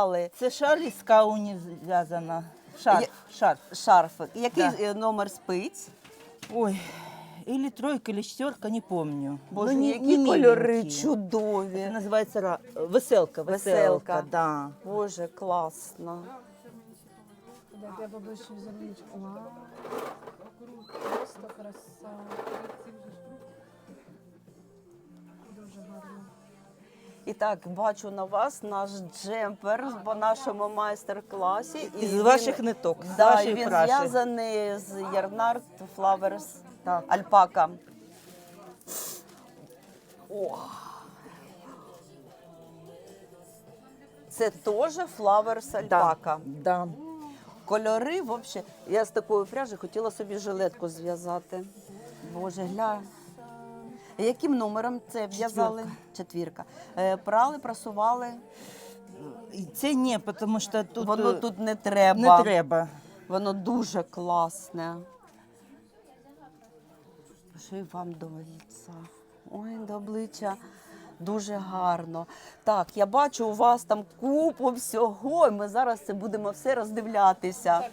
Але Це шар із кауні зв'язано. Шарф, шарф. шарфик. Який Да. е, номер спиць? Ой, или тройка, или четверка, не помню. Боже, Ну, не- які не кольори чудові. Это называется ра- веселка, Веселка. веселка, да. Боже, класно. Поближче візеруночку. Вау. Просто краса. І так, бачу на вас наш джемпер по нашому майстер-класі. І він- ваших ниток, з Да, вашої він праші. зв'язаний з Ярнард Flowers Так. Альпака. О. Це теж Flowers Альпака. Да. Кольори, взагалі, я з такої пряжі хотіла собі жилетку зв'язати. Боже, гля. Яким номером це в'язали? Четвірка. Е, Прали, прасували. І Це ні, тому що тут, Воно е, тут не треба. не треба. Воно дуже класне. Що і вам до лиця. Ой, до обличчя. Дуже гарно. Так, я бачу у вас там купу всього, і ми зараз це будемо все роздивлятися.